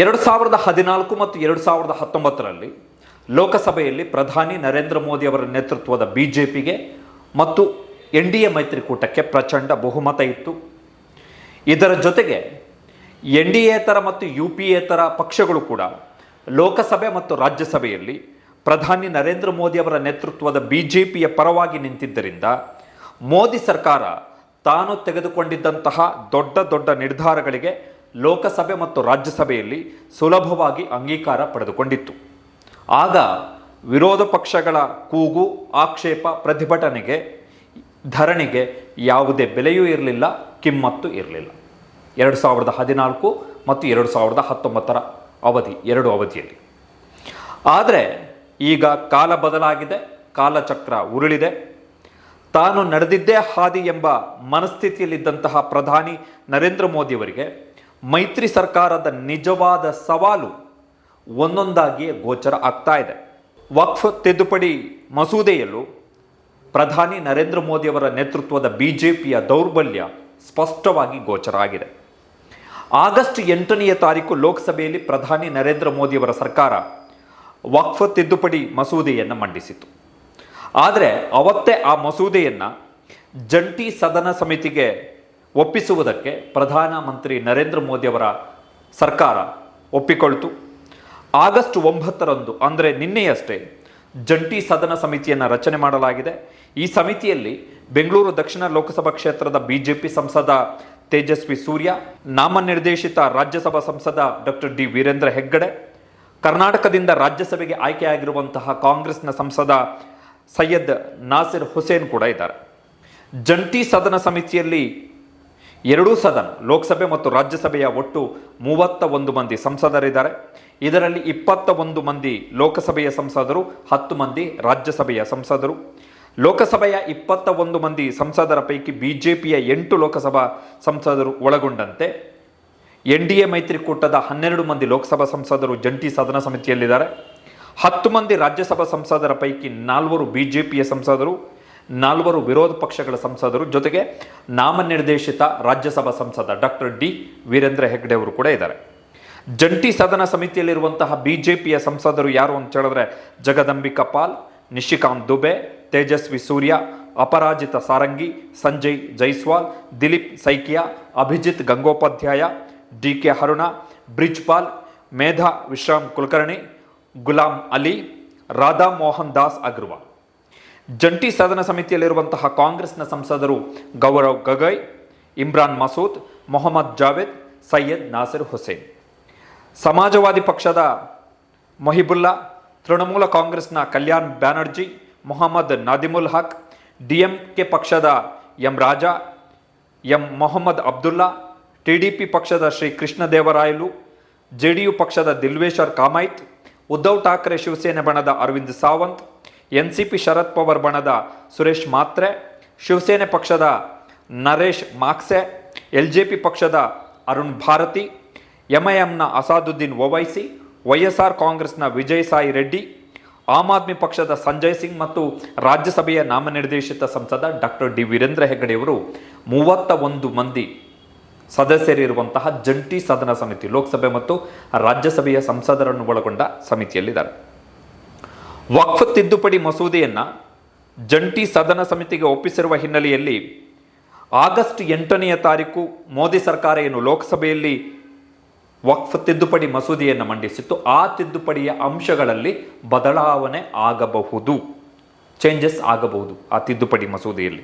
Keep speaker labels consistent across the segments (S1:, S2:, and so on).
S1: ಎರಡು ಸಾವಿರದ ಹದಿನಾಲ್ಕು ಮತ್ತು ಎರಡು ಸಾವಿರದ ಹತ್ತೊಂಬತ್ತರಲ್ಲಿ ಲೋಕಸಭೆಯಲ್ಲಿ ಪ್ರಧಾನಿ ನರೇಂದ್ರ ಮೋದಿ ಅವರ ನೇತೃತ್ವದ ಬಿ ಜೆ ಪಿಗೆ ಮತ್ತು ಎನ್ ಡಿ ಎ ಮೈತ್ರಿಕೂಟಕ್ಕೆ ಪ್ರಚಂಡ ಬಹುಮತ ಇತ್ತು. ಇದರ ಜೊತೆಗೆ ಎನ್ ಡಿ ಎತರ ಮತ್ತು ಯು ಪಿ ಎತರ ಪಕ್ಷಗಳು ಕೂಡ ಲೋಕಸಭೆ ಮತ್ತು ರಾಜ್ಯಸಭೆಯಲ್ಲಿ ಪ್ರಧಾನಿ ನರೇಂದ್ರ ಮೋದಿ ಅವರ ನೇತೃತ್ವದ ಬಿ ಜೆ ಪಿಯ ಪರವಾಗಿ ನಿಂತಿದ್ದರಿಂದ ಮೋದಿ ಸರ್ಕಾರ ತಾನು ತೆಗೆದುಕೊಂಡಿದ್ದಂತಹ ದೊಡ್ಡ ದೊಡ್ಡ ನಿರ್ಧಾರಗಳಿಗೆ ಲೋಕಸಭೆ ಮತ್ತು ರಾಜ್ಯಸಭೆಯಲ್ಲಿ ಸುಲಭವಾಗಿ ಅಂಗೀಕಾರ ಪಡೆದುಕೊಂಡಿತ್ತು. ಆಗ ವಿರೋಧ ಪಕ್ಷಗಳ ಕೂಗು, ಆಕ್ಷೇಪ, ಪ್ರತಿಭಟನೆಗೆ, ಧರಣಿಗೆ ಯಾವುದೇ ಬೆಲೆಯೂ ಇರಲಿಲ್ಲ, ಕಿಮ್ಮತ್ತು ಇರಲಿಲ್ಲ. ಎರಡು ಸಾವಿರದ ಹದಿನಾಲ್ಕು ಮತ್ತು ಎರಡು ಸಾವಿರದ ಹತ್ತೊಂಬತ್ತರ ಅವಧಿ, ಎರಡು ಅವಧಿಯಲ್ಲಿ. ಆದರೆ ಈಗ ಕಾಲ ಬದಲಾಗಿದೆ, ಕಾಲಚಕ್ರ ಉರುಳಿದೆ. ತಾನು ನಡೆದಿದ್ದೇ ಹಾದಿ ಎಂಬ ಮನಸ್ಥಿತಿಯಲ್ಲಿದ್ದಂತಹ ಪ್ರಧಾನಿ ನರೇಂದ್ರ ಮೋದಿಯವರಿಗೆ ಮೈತ್ರಿ ಸರ್ಕಾರದ ನಿಜವಾದ ಸವಾಲು ಒಂದೊಂದಾಗಿಯೇ ಗೋಚರ ಆಗ್ತಾ ಇದೆ. ವಕ್ಫ್ ತಿದ್ದುಪಡಿ ಮಸೂದೆಯಲ್ಲೂ ಪ್ರಧಾನಿ ನರೇಂದ್ರ ಮೋದಿಯವರ ನೇತೃತ್ವದ ಬಿ ಜೆ ಪಿಯ ದೌರ್ಬಲ್ಯ ಸ್ಪಷ್ಟವಾಗಿ ಗೋಚರ ಆಗಿದೆ. ಆಗಸ್ಟ್ ಎಂಟನೆಯ ತಾರೀಕು ಲೋಕಸಭೆಯಲ್ಲಿ ಪ್ರಧಾನಿ ನರೇಂದ್ರ ಮೋದಿಯವರ ಸರ್ಕಾರ ವಕ್ಫ್ ತಿದ್ದುಪಡಿ ಮಸೂದೆಯನ್ನು ಮಂಡಿಸಿತು ಆದರೆ ಅವತ್ತೇ ಆ ಮಸೂದೆಯನ್ನು ಜಂಟಿ ಸದನ ಸಮಿತಿಗೆ ಒಪ್ಪಿಸುವುದಕ್ಕೆ ಪ್ರಧಾನಮಂತ್ರಿ ನರೇಂದ್ರ ಮೋದಿಯವರ ಸರ್ಕಾರ ಒಪ್ಪಿಕೊಳ್ತು. ಆಗಸ್ಟ್ ಒಂಬತ್ತರಂದು, ಅಂದರೆ ನಿನ್ನೆಯಷ್ಟೇ, ಜಂಟಿ ಸದನ ಸಮಿತಿಯನ್ನು ರಚನೆ ಮಾಡಲಾಗಿದೆ. ಈ ಸಮಿತಿಯಲ್ಲಿ ಬೆಂಗಳೂರು ದಕ್ಷಿಣ ಲೋಕಸಭಾ ಕ್ಷೇತ್ರದ ಬಿಜೆಪಿ ಸಂಸದ ತೇಜಸ್ವಿ ಸೂರ್ಯ, ನಾಮನಿರ್ದೇಶಿತ ರಾಜ್ಯಸಭಾ ಸಂಸದ ಡಾಕ್ಟರ್ ಡಿ ವೀರೇಂದ್ರ ಹೆಗ್ಗಡೆ, ಕರ್ನಾಟಕದಿಂದ ರಾಜ್ಯಸಭೆಗೆ ಆಯ್ಕೆಯಾಗಿರುವಂತಹ ಕಾಂಗ್ರೆಸ್ನ ಸಂಸದ ಸೈಯದ್ ನಾಸಿರ್ ಹುಸೇನ್ ಕೂಡ ಇದ್ದಾರೆ. ಜಂಟಿ ಸದನ ಸಮಿತಿಯಲ್ಲಿ ಎರಡೂ ಸದನ, ಲೋಕಸಭೆ ಮತ್ತು ರಾಜ್ಯಸಭೆಯ ಒಟ್ಟು ಮೂವತ್ತ ಒಂದು ಮಂದಿ ಸಂಸದರಿದ್ದಾರೆ. ಇದರಲ್ಲಿ ಇಪ್ಪತ್ತ ಒಂದು ಮಂದಿ ಲೋಕಸಭೆಯ ಸಂಸದರು, ಹತ್ತು ಮಂದಿ ರಾಜ್ಯಸಭೆಯ ಸಂಸದರು. ಲೋಕಸಭೆಯ ಇಪ್ಪತ್ತ ಒಂದು ಮಂದಿ ಸಂಸದರ ಪೈಕಿ ಬಿಜೆಪಿಯ ಎಂಟು ಲೋಕಸಭಾ ಸಂಸದರು ಒಳಗೊಂಡಂತೆ. ಎನ್ ಡಿ ಎ ಮೈತ್ರಿಕೂಟದ ಹನ್ನೆರಡು ಮಂದಿ ಲೋಕಸಭಾ ಸಂಸದರು ಜಂಟಿ ಸದನ ಸಮಿತಿಯಲ್ಲಿದ್ದಾರೆ. ಹತ್ತು ಮಂದಿ ರಾಜ್ಯಸಭಾ ಸಂಸದರ ಪೈಕಿ ನಾಲ್ವರು ಬಿಜೆಪಿಯ ಸಂಸದರು. ನಾಲ್ವರು ವಿರೋಧ ಪಕ್ಷಗಳ ಸಂಸದರು ಜೊತೆಗೆ ನಾಮನಿರ್ದೇಶಿತ ರಾಜ್ಯಸಭಾ ಸಂಸದ ಡಾಕ್ಟರ್ ಡಿ ವೀರೇಂದ್ರ ಹೆಗ್ಡೆ ಅವರು ಕೂಡ ಇದ್ದಾರೆ. ಜಂಟಿ ಸದನ ಸಮಿತಿಯಲ್ಲಿರುವಂತಹ ಬಿಜೆಪಿಯ ಸಂಸದರು ಯಾರು ಅಂತ ಹೇಳಿದ್ರೆ ಜಗದಂಬಿಕಾ ಪಾಲ್, ನಿಶಿಕಾಂತ್ ದುಬೆ, ತೇಜಸ್ವಿ ಸೂರ್ಯ, ಅಪರಾಜಿತ ಸಾರಂಗಿ, ಸಂಜಯ್ ಜೈಸ್ವಾಲ್, ದಿಲೀಪ್ ಸೈಕಿಯಾ, ಅಭಿಜಿತ್ ಗಂಗೋಪಾಧ್ಯಾಯ ಡಿ ಕೆ ಹರುಣ ಬ್ರಿಜ್ಪಾಲ್ ಮೇಧಾ ವಿಶ್ರಾಮ್ ಕುಲಕರ್ಣಿ, ಗುಲಾಂ ಅಲಿ, ರಾಧಾ ಮೋಹನ್ ದಾಸ್ ಅಗ್ರವಾಲ್. ಜಂಟಿ ಸದನ ಸಮಿತಿಯಲ್ಲಿರುವಂತಹ ಕಾಂಗ್ರೆಸ್ನ ಸಂಸದರು ಗೌರವ್ ಗಗೈ, ಇಮ್ರಾನ್ ಮಸೂದ್, ಮೊಹಮ್ಮದ್ ಜಾವೇದ್, ಸೈಯದ್ ನಾಸಿರ್ ಹುಸೇನ್. ಸಮಾಜವಾದಿ ಪಕ್ಷದ ಮೊಹಿಬುಲ್ಲಾ, ತೃಣಮೂಲ ಕಾಂಗ್ರೆಸ್ನ Kalyan Banerjee, Mohammad Nadimul Haque, D M K ಪಕ್ಷದ M Raja, M Mohammed Abdullah, T D P ಪಕ್ಷದ ಶ್ರೀ ಕೃಷ್ಣದೇವರಾಯಲು, ಜೆಡಿಯು ಪಕ್ಷದ ದಿಲ್ವೇಶ್ವರ್ ಕಾಮೈತ್, ಉದ್ಧವ್ ಠಾಕ್ರೆ ಶಿವಸೇನೆ ಬಣದ Arvind Sawant N C P Sharad Pawar ಬಣದ ಸುರೇಶ್ ಮಾತ್ರೆ, ಶಿವಸೇನೆ ಪಕ್ಷದ ನರೇಶ್ ಮಾಕ್ಸೆ ಎಲ್ ಜೆ ಪಿ ಪಕ್ಷದ Arun Bharti, ಎಂಐಎಂನ Asaduddin Owaisi Y S R ಕಾಂಗ್ರೆಸ್ನ ವಿಜಯ್ ಸಾಯಿ ರೆಡ್ಡಿ, ಆಮ್ ಆದ್ಮಿ ಪಕ್ಷದ ಸಂಜಯ್ ಸಿಂಗ್ ಮತ್ತು ರಾಜ್ಯಸಭೆಯ ನಾಮನಿರ್ದೇಶಿತ ಸಂಸದ ಡಾಕ್ಟರ್ ಡಿ ವೀರೇಂದ್ರ ಹೆಗ್ಗಡೆಯವರು ಮೂವತ್ತ ಒಂದು ಮಂದಿ ಸದಸ್ಯರಿರುವಂತಹ ಜಂಟಿ ಸದನ ಸಮಿತಿ, ಲೋಕಸಭೆ ಮತ್ತು ರಾಜ್ಯಸಭೆಯ ಸಂಸದರನ್ನು ಒಳಗೊಂಡ ಸಮಿತಿಯಲ್ಲಿದ್ದಾರೆ. ವಕ್ಫ್ ತಿದ್ದುಪಡಿ ಮಸೂದೆಯನ್ನು ಜಂಟಿ ಸದನ ಸಮಿತಿಗೆ ಒಪ್ಪಿಸಿರುವ ಹಿನ್ನೆಲೆಯಲ್ಲಿ ಆಗಸ್ಟ್ ಎಂಟನೆಯ ತಾರೀಕು ಮೋದಿ ಸರ್ಕಾರ ಏನು ಲೋಕಸಭೆಯಲ್ಲಿ ವಕ್ಫ್ ತಿದ್ದುಪಡಿ ಮಸೂದೆಯನ್ನು ಮಂಡಿಸಿತ್ತು. ಆ ತಿದ್ದುಪಡಿಯ ಅಂಶಗಳಲ್ಲಿ ಬದಲಾವಣೆ ಆಗಬಹುದು. ಚೇಂಜಸ್ ಆಗಬಹುದು ಆ ತಿದ್ದುಪಡಿ ಮಸೂದೆಯಲ್ಲಿ.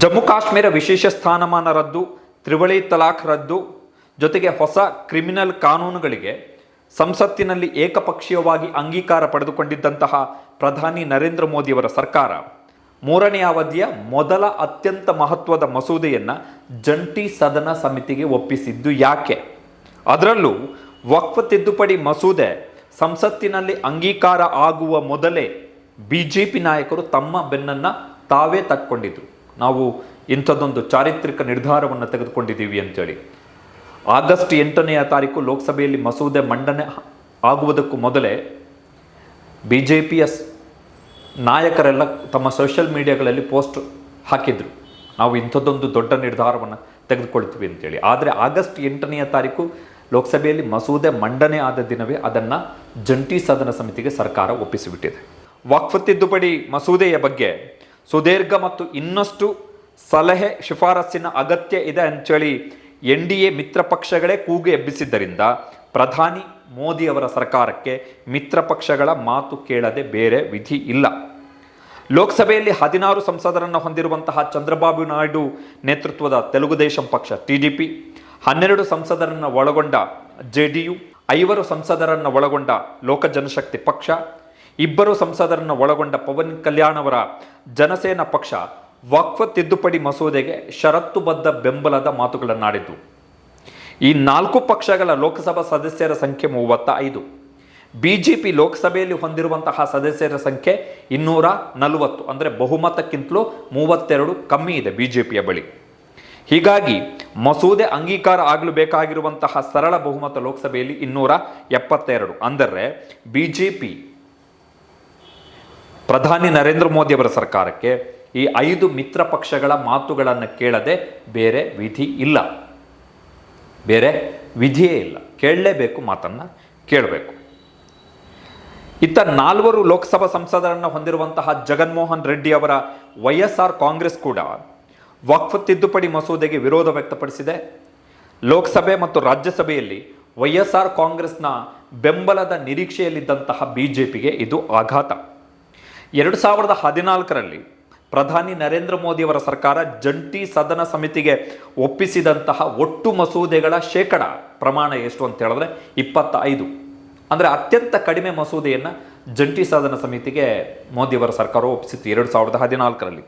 S1: ಜಮ್ಮು ಕಾಶ್ಮೀರ ವಿಶೇಷ ಸ್ಥಾನಮಾನ ರದ್ದು, ತ್ರಿವಳಿ ತಲಾಖ್ ರದ್ದು ಜೊತೆಗೆ ಹೊಸ ಕ್ರಿಮಿನಲ್ ಕಾನೂನುಗಳಿಗೆ ಸಂಸತ್ತಿನಲ್ಲಿ ಏಕಪಕ್ಷೀಯವಾಗಿ ಅಂಗೀಕಾರ ಪಡೆದುಕೊಂಡಿದ್ದಂತಹ ಪ್ರಧಾನಿ ನರೇಂದ್ರ ಮೋದಿಯವರ ಸರ್ಕಾರ. ಮೂರನೇ ಅವಧಿಯ ಮೊದಲ ಅತ್ಯಂತ ಮಹತ್ವದ ಮಸೂದೆಯನ್ನು ಜಂಟಿ ಸದನ ಸಮಿತಿಗೆ ಒಪ್ಪಿಸಿದ್ದು ಯಾಕೆ? ಅದರಲ್ಲೂ ವಕ್ಫ ತಿದ್ದುಪಡಿ ಮಸೂದೆ ಸಂಸತ್ತಿನಲ್ಲಿ ಅಂಗೀಕಾರ ಆಗುವ ಮೊದಲೇ ಬಿ ಜೆ ಪಿ ನಾಯಕರು ತಮ್ಮ ಬೆನ್ನನ್ನು ತಾವೇ ತಕ್ಕೊಂಡಿದ್ರು. ನಾವು ಇಂಥದ್ದೊಂದು ಚಾರಿತ್ರಿಕ ನಿರ್ಧಾರವನ್ನು ತೆಗೆದುಕೊಂಡಿದ್ದೀವಿ ಅಂತೇಳಿ. ಆಗಸ್ಟ್ ಎಂಟನೆಯ ತಾರೀಕು ಲೋಕಸಭೆಯಲ್ಲಿ ಮಸೂದೆ ಮಂಡನೆ ಆಗುವುದಕ್ಕೂ ಮೊದಲೇ ಬಿ ಜೆ ಪಿಯ ನಾಯಕರೆಲ್ಲ ತಮ್ಮ ಸೋಷಿಯಲ್ ಮೀಡಿಯಾಗಳಲ್ಲಿ ಪೋಸ್ಟ್ ಹಾಕಿದರು. ನಾವು ಇಂಥದ್ದೊಂದು ದೊಡ್ಡ ನಿರ್ಧಾರವನ್ನು ತೆಗೆದುಕೊಳ್ತೀವಿ ಅಂತೇಳಿ. ಆದರೆ ಆಗಸ್ಟ್ ಎಂಟನೆಯ ತಾರೀಕು ಲೋಕಸಭೆಯಲ್ಲಿ ಮಸೂದೆ ಮಂಡನೆ ಆದ ದಿನವೇ ಅದನ್ನು ಜಂಟಿ ಸದನ ಸಮಿತಿಗೆ ಸರ್ಕಾರ ಒಪ್ಪಿಸಿಬಿಟ್ಟಿದೆ. ವಕ್ಫ್ ತಿದ್ದುಪಡಿ ಮಸೂದೆಯ ಬಗ್ಗೆ ಸುದೀರ್ಘ ಮತ್ತು ಇನ್ನಷ್ಟು ಸಲಹೆ ಶಿಫಾರಸ್ಸಿನ ಅಗತ್ಯ ಇದೆ ಅಂತೇಳಿ ಎನ್ ಡಿ ಎ ಮಿತ್ರ ಪಕ್ಷಗಳೇ ಕೂಗು ಎಬ್ಬಿಸಿದ್ದರಿಂದ ಪ್ರಧಾನಿ ಮೋದಿ ಅವರ ಸರ್ಕಾರಕ್ಕೆ ಮಿತ್ರ ಪಕ್ಷಗಳ ಮಾತು ಕೇಳದೆ ಬೇರೆ ವಿಧಿ ಇಲ್ಲ. ಲೋಕಸಭೆಯಲ್ಲಿ ಹದಿನಾರು ಸಂಸದರನ್ನು ಹೊಂದಿರುವಂತಹ ಚಂದ್ರಬಾಬು ನಾಯ್ಡು ನೇತೃತ್ವದ ತೆಲುಗುದೇಶಂ ಪಕ್ಷ ಟಿಡಿಪಿ ಹನ್ನೆರಡು ಸಂಸದರನ್ನು ಒಳಗೊಂಡ ಜೆ ಡಿ ಯು, ಐವರು ಸಂಸದರನ್ನು ಒಳಗೊಂಡ ಲೋಕ ಜನಶಕ್ತಿ ಪಕ್ಷ, ಇಬ್ಬರು ಸಂಸದರನ್ನು ಒಳಗೊಂಡ ಪವನ್ ಕಲ್ಯಾಣ್ ಅವರ ಜನಸೇನಾ ಪಕ್ಷ ವಕ್ಫ್ ತಿದ್ದುಪಡಿ ಮಸೂದೆಗೆ ಷರತ್ತುಬದ್ಧ ಬೆಂಬಲದ ಮಾತುಗಳನ್ನಾಡಿದ್ದು. ಈ ನಾಲ್ಕು ಪಕ್ಷಗಳ ಲೋಕಸಭಾ ಸದಸ್ಯರ ಸಂಖ್ಯೆ ಮೂವತ್ತ ಐದು ಬಿಜೆಪಿ ಲೋಕಸಭೆಯಲ್ಲಿ ಹೊಂದಿರುವಂತಹ ಸದಸ್ಯರ ಸಂಖ್ಯೆ ಇನ್ನೂರ ನಲವತ್ತು. ಅಂದರೆ ಬಹುಮತಕ್ಕಿಂತಲೂ ಮೂವತ್ತೆರಡು ಕಮ್ಮಿ ಇದೆ ಬಿಜೆಪಿಯ ಬಳಿ. ಹೀಗಾಗಿ ಮಸೂದೆ ಅಂಗೀಕಾರ ಆಗಲು ಬೇಕಾಗಿರುವಂತಹ ಸರಳ ಬಹುಮತ ಲೋಕಸಭೆಯಲ್ಲಿ ಇನ್ನೂರ ಎಪ್ಪತ್ತೆರಡು. ಅಂದರೆ ಬಿಜೆಪಿ ಪ್ರಧಾನಿ ನರೇಂದ್ರ ಮೋದಿಯವರ ಸರ್ಕಾರಕ್ಕೆ ಈ ಐದು ಮಿತ್ರ ಪಕ್ಷಗಳ ಮಾತುಗಳನ್ನು ಕೇಳದೆ ಬೇರೆ ವಿಧಿ ಇಲ್ಲ. ಬೇರೆ ವಿಧಿಯೇ ಇಲ್ಲ. ಕೇಳಲೇಬೇಕು ಮಾತನ್ನು, ಕೇಳಬೇಕು. ಇತ್ತ ನಾಲ್ವರು ಲೋಕಸಭಾ ಸಂಸದರನ್ನು ಹೊಂದಿರುವಂತಹ ಜಗನ್ಮೋಹನ್ ರೆಡ್ಡಿ ಅವರ ವೈ ಎಸ್ ಆರ್ ಕಾಂಗ್ರೆಸ್ ಕೂಡ ವಕ್ಫ್ ತಿದ್ದುಪಡಿ ಮಸೂದೆಗೆ ವಿರೋಧ ವ್ಯಕ್ತಪಡಿಸಿದೆ. ಲೋಕಸಭೆ ಮತ್ತು ರಾಜ್ಯಸಭೆಯಲ್ಲಿ ವೈ ಎಸ್ ಆರ್ ಕಾಂಗ್ರೆಸ್ನ ಬೆಂಬಲದ ನಿರೀಕ್ಷೆಯಲ್ಲಿದ್ದಂತಹ ಬಿಜೆಪಿಗೆ ಇದು ಆಘಾತ. ಎರಡು ಸಾವಿರದ ಹದಿನಾಲ್ಕರಲ್ಲಿ ಪ್ರಧಾನಿ ನರೇಂದ್ರ ಮೋದಿಯವರ ಸರ್ಕಾರ ಜಂಟಿ ಸದನ ಸಮಿತಿಗೆ ಒಪ್ಪಿಸಿದಂತಹ ಒಟ್ಟು ಮಸೂದೆಗಳ ಶೇಕಡ ಪ್ರಮಾಣ ಎಷ್ಟು ಅಂತ ಹೇಳಿದ್ರೆ ಇಪ್ಪತ್ತ ಐದು ಅಂದರೆ ಅತ್ಯಂತ ಕಡಿಮೆ ಮಸೂದೆಯನ್ನು ಜಂಟಿ ಸದನ ಸಮಿತಿಗೆ ಮೋದಿಯವರ ಸರ್ಕಾರ ಒಪ್ಪಿಸಿತ್ತು ಎರಡು ಸಾವಿರದ ಹದಿನಾಲ್ಕರಲ್ಲಿ.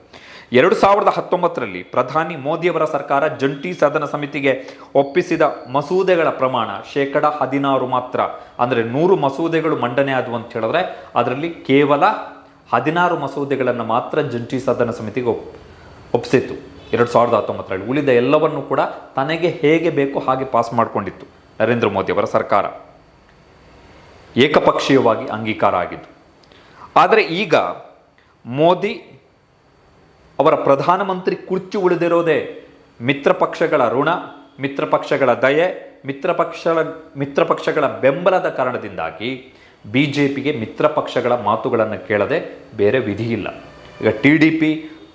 S1: ಎರಡು ಸಾವಿರದ ಹತ್ತೊಂಬತ್ತರಲ್ಲಿ ಪ್ರಧಾನಿ ಮೋದಿಯವರ ಸರ್ಕಾರ ಜಂಟಿ ಸದನ ಸಮಿತಿಗೆ ಒಪ್ಪಿಸಿದ ಮಸೂದೆಗಳ ಪ್ರಮಾಣ ಶೇಕಡ ಹದಿನಾರು ಮಾತ್ರ. ಅಂದರೆ ನೂರು ಮಸೂದೆಗಳು ಮಂಡನೆ ಆದವು ಅಂತ ಹೇಳಿದ್ರೆ, ಅದರಲ್ಲಿ ಕೇವಲ ಹದಿನಾರು ಮಸೂದೆಗಳನ್ನು ಮಾತ್ರ ಜಂಟಿ ಸದನ ಸಮಿತಿಗೆ ಒಪ್ ಒಪ್ಪಿಸಿತ್ತು ಎರಡು ಸಾವಿರದ ಹತ್ತೊಂಬತ್ತರಲ್ಲಿ ಉಳಿದ ಎಲ್ಲವನ್ನು ಕೂಡ ತನಗೆ ಹೇಗೆ ಬೇಕೋ ಹಾಗೆ ಪಾಸ್ ಮಾಡಿಕೊಂಡಿತ್ತು ನರೇಂದ್ರ ಮೋದಿ ಅವರ ಸರ್ಕಾರ. ಏಕಪಕ್ಷೀಯವಾಗಿ ಅಂಗೀಕಾರ ಆಗಿದ್ದು. ಆದರೆ ಈಗ ಮೋದಿ ಅವರ ಪ್ರಧಾನಮಂತ್ರಿ ಕುರ್ಚಿ ಉಳಿದಿರೋದೇ ಮಿತ್ರ ಪಕ್ಷಗಳ ಋಣ, ಮಿತ್ರ ಪಕ್ಷಗಳ ದಯೆ, ಮಿತ್ರ ಪಕ್ಷಗಳ ಮಿತ್ರ ಪಕ್ಷಗಳ ಬೆಂಬಲದ ಕಾರಣದಿಂದಾಗಿ ಬಿ ಜೆ ಪಿಗೆ ಮಿತ್ರ ಪಕ್ಷಗಳ ಮಾತುಗಳನ್ನು ಕೇಳದೆ ಬೇರೆ ವಿಧಿ ಇಲ್ಲ ಈಗ T D P,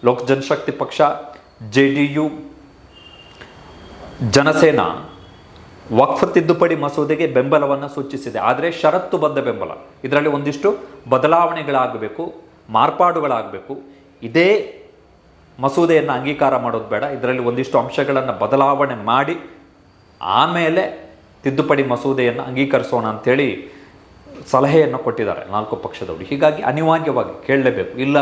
S1: Lok Janshakti ಪಕ್ಷ, ಜೆ ಡಿ ಯು, ಜನಸೇನಾ ವಕ್ಫ್ ತಿದ್ದುಪಡಿ ಮಸೂದೆಗೆ ಬೆಂಬಲವನ್ನು ಸೂಚಿಸಿದೆ. ಆದರೆ ಷರತ್ತುಬದ್ಧ ಬೆಂಬಲ. ಇದರಲ್ಲಿ ಒಂದಿಷ್ಟು ಬದಲಾವಣೆಗಳಾಗಬೇಕು, ಮಾರ್ಪಾಡುಗಳಾಗಬೇಕು. ಇದೇ ಮಸೂದೆಯನ್ನು ಅಂಗೀಕಾರ ಮಾಡೋದು ಬೇಡ. ಇದರಲ್ಲಿ ಒಂದಿಷ್ಟು ಅಂಶಗಳನ್ನು ಬದಲಾವಣೆ ಮಾಡಿ ಆಮೇಲೆ ತಿದ್ದುಪಡಿ ಮಸೂದೆಯನ್ನು ಅಂಗೀಕರಿಸೋಣ ಅಂಥೇಳಿ ಸಲಹೆಯನ್ನು ಕೊಟ್ಟಿದ್ದಾರೆ ನಾಲ್ಕು ಪಕ್ಷದವರು. ಹೀಗಾಗಿ ಅನಿವಾರ್ಯವಾಗಿ ಕೇಳಲೇಬೇಕು. ಇಲ್ಲ,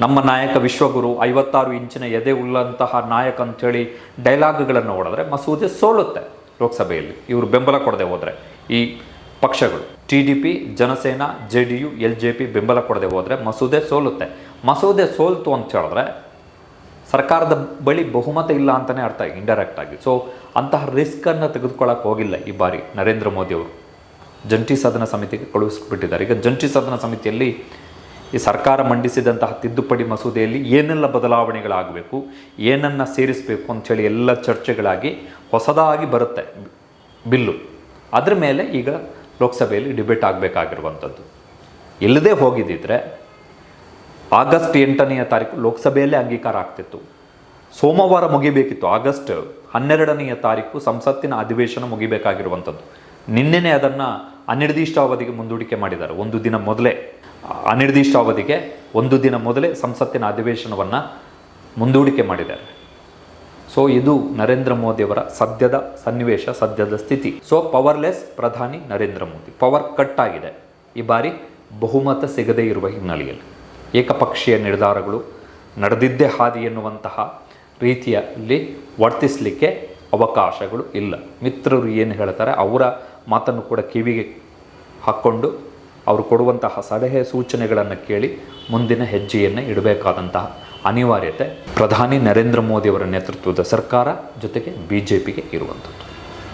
S1: ನಮ್ಮ ನಾಯಕ ವಿಶ್ವಗುರು ಐವತ್ತಾರು ಇಂಚಿನ ಎದೆ ಉಳ್ಳಂತಹ ನಾಯಕ ಅಂಥೇಳಿ ಡೈಲಾಗ್ಗಳನ್ನು ಹೊಡೆದ್ರೆ ಮಸೂದೆ ಸೋಲುತ್ತೆ ಲೋಕಸಭೆಯಲ್ಲಿ. ಇವರು ಬೆಂಬಲ ಕೊಡದೆ ಹೋದರೆ. ಈ ಪಕ್ಷಗಳು, T D P, Janasena, J D U, L J P ಬೆಂಬಲ ಕೊಡದೆ ಹೋದರೆ ಮಸೂದೆ ಸೋಲುತ್ತೆ. ಮಸೂದೆ ಸೋಲ್ತು ಅಂತ ಹೇಳಿದ್ರೆ ಸರ್ಕಾರದ ಬಳಿ ಬಹುಮತ ಇಲ್ಲ ಅಂತಲೇ ಅರ್ಥ ಇಂಡೈರೆಕ್ಟ್ ಆಗಿ. ಸೊ ಅಂತಹ ರಿಸ್ಕನ್ನು ತೆಗೆದುಕೊಳ್ಳೋಕೆ ಹೋಗಿಲ್ಲ ಈ ಬಾರಿ ನರೇಂದ್ರ ಮೋದಿ ಅವರು. ಜಂಟಿ ಸದನ ಸಮಿತಿಗೆ ಕಳುಹಿಸಿಬಿಟ್ಟಿದ್ದಾರೆ. ಈಗ ಜಂಟಿ ಸದನ ಸಮಿತಿಯಲ್ಲಿ ಈ ಸರ್ಕಾರ ಮಂಡಿಸಿದಂತಹ ತಿದ್ದುಪಡಿ ಮಸೂದೆಯಲ್ಲಿ ಏನೆಲ್ಲ ಬದಲಾವಣೆಗಳಾಗಬೇಕು, ಏನನ್ನು ಸೇರಿಸಬೇಕು ಅಂಥೇಳಿ ಎಲ್ಲ ಚರ್ಚೆಗಳಾಗಿ ಹೊಸದಾಗಿ ಬರುತ್ತೆ ಬಿಲ್ಲು. ಅದರ ಮೇಲೆ ಈಗ ಲೋಕಸಭೆಯಲ್ಲಿ ಡಿಬೇಟ್ ಆಗಬೇಕಾಗಿರುವಂಥದ್ದು. ಇಲ್ಲದೆ ಹೋಗಿದ್ದಿದ್ರೆ ಆಗಸ್ಟ್ ಎಂಟನೆಯ ತಾರೀಕು ಲೋಕಸಭೆಯಲ್ಲೇ ಅಂಗೀಕಾರ ಆಗ್ತಿತ್ತು. ಸೋಮವಾರ ಮುಗಿಬೇಕಿತ್ತು. ಆಗಸ್ಟ್ ಹನ್ನೆರಡನೆಯ ತಾರೀಕು ಸಂಸತ್ತಿನ ಅಧಿವೇಶನ ಮುಗಿಬೇಕಾಗಿರುವಂಥದ್ದು. ನಿನ್ನೆನೇ ಅದನ್ನು ಅನಿರ್ದಿಷ್ಟಾವಧಿಗೆ ಮುಂದೂಡಿಕೆ ಮಾಡಿದ್ದಾರೆ. ಒಂದು ದಿನ ಮೊದಲೇ ಅನಿರ್ದಿಷ್ಟ ಅವಧಿಗೆ ಒಂದು ದಿನ ಮೊದಲೇ ಸಂಸತ್ತಿನ ಅಧಿವೇಶನವನ್ನು ಮುಂದೂಡಿಕೆ ಮಾಡಿದ್ದಾರೆ. ಸೊ ಇದು ನರೇಂದ್ರ ಮೋದಿಯವರ ಸದ್ಯದ ಸನ್ನಿವೇಶ, ಸದ್ಯದ ಸ್ಥಿತಿ. ಸೊ ಪವರ್ಲೆಸ್ ಪ್ರಧಾನಿ ನರೇಂದ್ರ ಮೋದಿ. ಪವರ್ ಕಟ್ ಆಗಿದೆ. ಈ ಬಾರಿ ಬಹುಮತ ಸಿಗದೇ ಇರುವ ಹಿನ್ನೆಲೆಯಲ್ಲಿ. ಏಕಪಕ್ಷೀಯ ನಿರ್ಧಾರಗಳು ನಡೆದಿದ್ದೇ ಹಾದಿ ಎನ್ನುವಂತಹ ರೀತಿಯಲ್ಲಿ ವರ್ತಿಸಲಿಕ್ಕೆ ಅವಕಾಶಗಳು ಇಲ್ಲ. ಮಿತ್ರರು ಏನು ಹೇಳ್ತಾರೆ, ಅವರ ಮಾತನ್ನು ಕೂಡ ಕಿವಿಗೆ ಹಾಕ್ಕೊಂಡು ಅವರು ಕೊಡುವಂತಹ ಸಲಹೆ ಸೂಚನೆಗಳನ್ನು ಕೇಳಿ ಮುಂದಿನ ಹೆಜ್ಜೆಯನ್ನು ಇಡಬೇಕಾದಂತಹ ಅನಿವಾರ್ಯತೆ ಪ್ರಧಾನಿ ನರೇಂದ್ರ ಮೋದಿಯವರ ನೇತೃತ್ವದ ಸರ್ಕಾರ ಜೊತೆಗೆ ಬಿ ಜೆ ಪಿಗೆ ಇರುವಂಥದ್ದು